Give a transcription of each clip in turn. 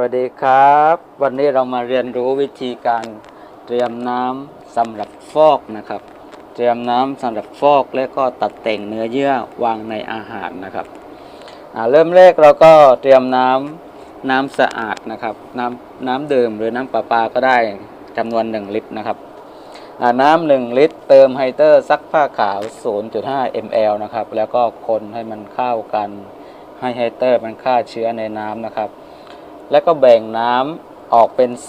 วัสดีครับ วันนี้เรามาเรียนรู้วิธีการเตรียมน้ำสำหรับฟอกนะครับ เตรียมน้ำสำหรับฟอกและก็ตัดแต่งเนื้อเยื่อวางในอาหารนะครับเริ่มแรกเราก็เตรียมน้ำน้ำสะอาดนะครับน้ำน้ำดื่มหรือน้ำประปาก็ได้จำนวน 1 ลิตรนะครับน้ำหนึ่งลิตร เติมไฮเตอร์ซักผ้าขาว 0.5 ml นะครับแล้วก็คนให้มันเข้ากันให้ไฮเตอร์มันฆ่าเชื้อในน้ำนะครับ แล้วก็แบ่งน้ำออกเป็น 4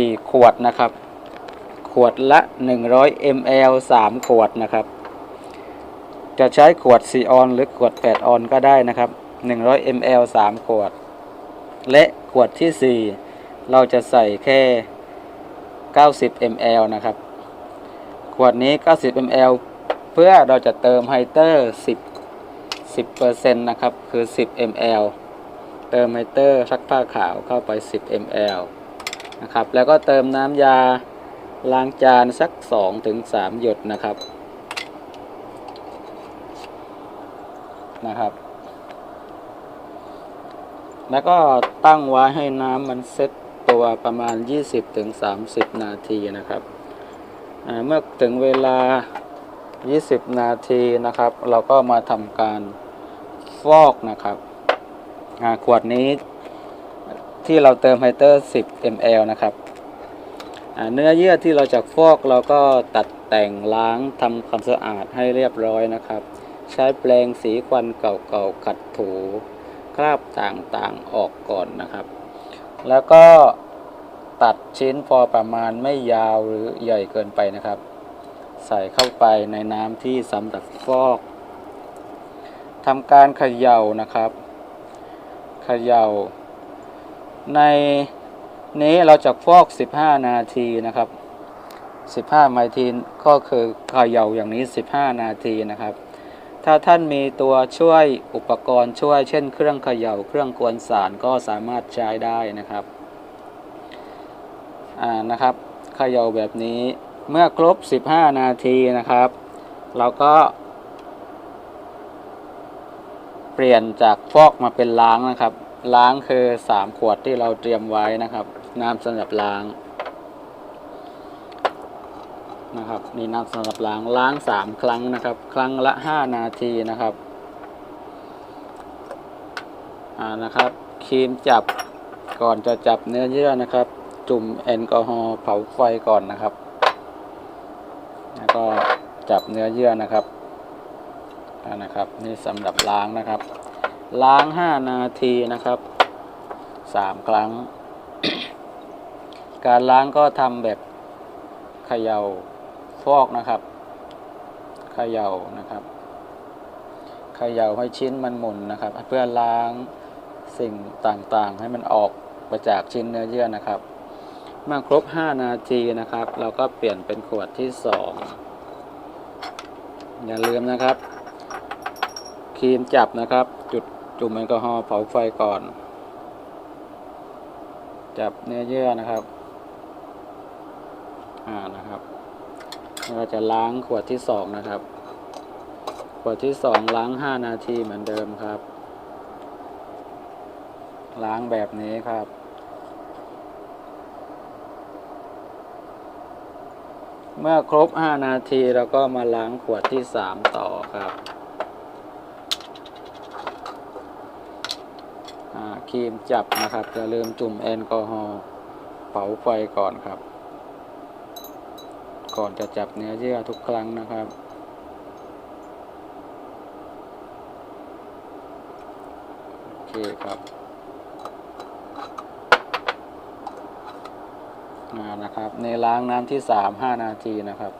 4 ขวดนะครับ ขวดละ 100 ml 3 ขวดนะครับ จะใช้ขวด 4 ออนหรือขวด 8 ออนก็ได้นะครับ 100 ml 3 ขวด และขวดที่ 4 เราจะใส่แค่ 90 ml นะครับ ขวดนี้ 90 ml เพื่อเราจะเติมไฮเตอร์ 10 10%นะครับ คือ 10 ml เติมไฮเตอร์ซักผ้าขาวเข้าไป 10 ml นะครับ แล้วก็เติมน้ำยาล้างจานสัก 2-3 หยดนะครับนะครับ แล้วก็ตั้งไว้ให้น้ำมันเซ็ตตัวประมาณ 20-30 นาทีนะครับ เมื่อถึงเวลา 20 นาทีนะครับ เราก็มาทำการฟอกนะครับ ขวดนี้ที่เราเติมไฮเตอร์ 10 ml นะครับเนื้อเยื่อที่เราจะฟอกเราก็ตัดแต่งล้างทำความสะอาดให้เรียบร้อยนะครับ ใช้แปรงสีควันเก่าๆขัดถูคราบต่างๆออกก่อนนะครับ แล้วก็ตัดชิ้นพอประมาณไม่ยาวหรือใหญ่เกินไปนะครับ ใส่เข้าไปในน้ำที่สำหรับฟอกทำการเขย่านะครับ เขย่า ในนี้เราจะฟอก 15 นาทีนะครับ 15 นาทีก็คือเขย่าอย่างนี้ 15 นาทีนะครับ ถ้าท่านมีตัวช่วยอุปกรณ์ช่วยเช่นเครื่องเขย่า เครื่องกวนสารก็สามารถใช้ได้นะครับอ่านะครับเขย่าแบบนี้เมื่อครบ 15 นาทีนะครับ เราก็ เปลี่ยนจากฟอกมาเป็นล้างนะครับ ล้างคือ 3 ขวดที่เราเตรียมไว้นะครับ น้ำสำหรับล้างนะครับนี่น้ำสำหรับล้างล้าง 3 ครั้งนะครับ ครั้งละ 5 นาทีนะครับอ่านะครับครีมจับก่อนจะจับเนื้อเยื่อนะครับ จุ่มแอลกอฮอล์เผาไฟก่อนนะครับ แล้วก็จับเนื้อเยื่อนะครับ นะครับ นี่สำหรับล้างนะครับ ล้าง 5 นาทีนะครับ 3 ครั้ง การล้างก็ทำแบบเขย่าฟอกนะครับเขย่านะครับเขย่าให้ชิ้นมันหมุนนะครับ เพื่อล้างสิ่งต่างๆ ให้มันออกไปจากชิ้นเนื้อเยื่อนะครับ เมื่อครบ 5 นาทีนะครับ เราก็เปลี่ยนเป็นขวดที่ 2 อย่าลืมนะครับ ครีมจับนะครับ จุดจุ่มแอลกอฮอล์เผาไฟก่อน จับเนื้อเยื่อนะครับ อ่านะครับเราจะล้างขวดที่สองนะครับ ขวดที่สองล้างห้านาทีเหมือนเดิมครับ ล้างแบบนี้ครับเมื่อครบ 5 นาทีเราก็มาล้างขวดที่ 3 ต่อครับอ่า ครีมจับนะครับอย่าลืมจุ่มแอลกอฮอล์เผาไฟก่อนครับ ก่อนจะจับเนื้อเยื่อทุกครั้งนะครับ โอเคครับอ่านะครับ ในล้างน้ำที่สามห้านาทีนะครับ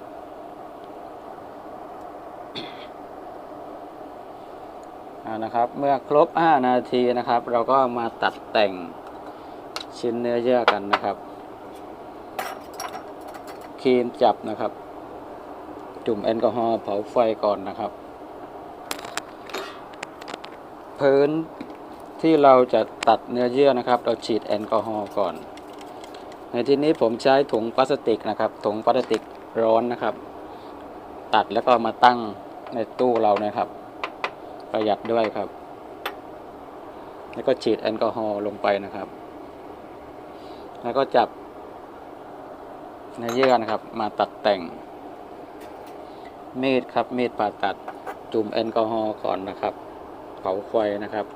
อ่า นะครับ เมื่อครบ 5 นาทีนะครับ เราก็มาตัดแต่งชิ้นเนื้อเยื่อกันนะครับครีมจับนะครับ จุ่มแอลกอฮอล์เผาไฟก่อนนะครับ พื้นที่เราจะตัดเนื้อเยื่อนะครับ เราฉีดแอลกอฮอล์ก่อน ในที่นี้ผมใช้ถุงพลาสติกนะครับถุงพลาสติกร้อนนะครับ ตัดแล้วก็มาตั้งในตู้เรานะครับ ประหยัดด้วยครับ แล้วก็ฉีดแอลกอฮอล์ลงไปนะครับ แล้วก็จับเนื้อเยื่อนะครับ มาตัดแต่ง มีดครับมีดผ่าตัดจุ่มแอลกอฮอล์ก่อนนะครับเผาไฟนะครับ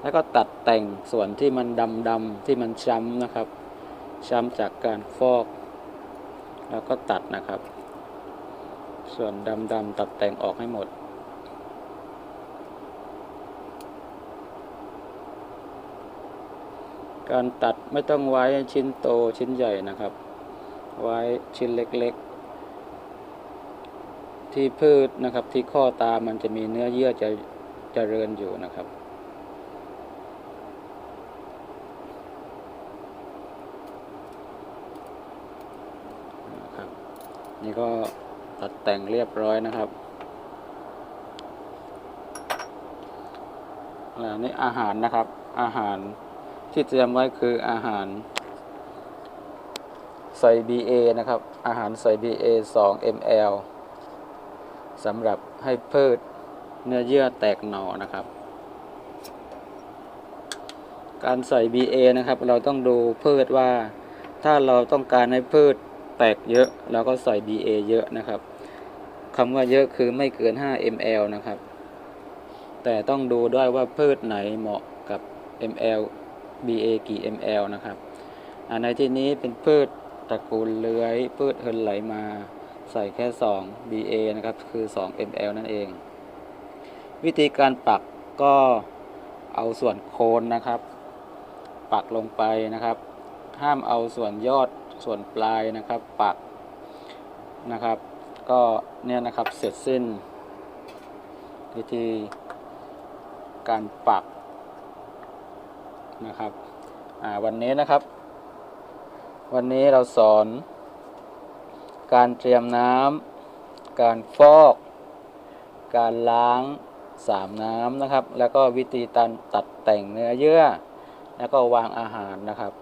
แล้วก็ตัดแต่งส่วนที่มันดำดำๆที่มันช้ำนะครับ ช้ำจากการฟอก แล้วก็ตัดนะครับ ส่วนดำดำๆตัดแต่งออกให้หมด การตัดไม่ต้องไว้ชิ้นโตชิ้นใหญ่นะครับ ไว้ชิ้นเล็กๆ ที่พืชนะครับที่ข้อตามันจะมีเนื้อเยื่อจะจะเจริญอยู่นะครับ นี่ก็ตัดแต่งเรียบร้อยนะครับแล้วนี่อาหารนะครับอาหาร ที่เตรียมไว้คืออาหารใส่ BA นะครับ อาหารใส่ BA 2 ml สำหรับให้พืชเนื้อเยื่อแตกหน่อนะครับ การใส่ BA นะครับ เราต้องดูพืชว่า ถ้าเราต้องการให้พืชแตกเยอะเราก็ใส่ BA เยอะนะครับคำว่าเยอะคือไม่เกิน 5 ml นะครับ แต่ต้องดูด้วยว่าพืชไหนเหมาะกับ ml BA กี่ ml นะครับในที่นี้เป็นพืชตระกูลเลื้อยพืชเฮินไหลมาใส่แค่ 2 BA นะครับ คือ 2 ml นั่นเอง วิธีการปักก็เอาส่วนโคนนะครับ ปักลงไปนะครับ ห้ามเอาส่วนยอดส่วนปลายนะครับ ปักนะครับ ก็เนี่ยนะครับเสร็จสิ้น วิธีการปัก นะครับวันนี้นะครับ วันนี้เราสอน การเตรียมน้ำการฟอก การล้างสามน้ำนะครับ แล้วก็วิธีการตัดแต่งเนื้อเยื่อ แล้วก็วางอาหารนะครับ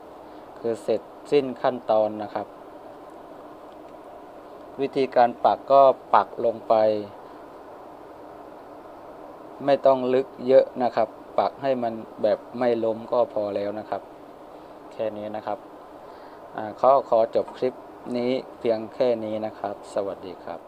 คือเสร็จสิ้นขั้นตอนนะครับ วิธีการปักก็ปักลงไป ไม่ต้องลึกเยอะนะครับ ปักให้มันแบบไม่ล้มก็พอแล้วนะครับ แค่นี้นะครับอ่าขอขอจบคลิปนี้เพียงแค่นี้นะครับ สวัสดีครับ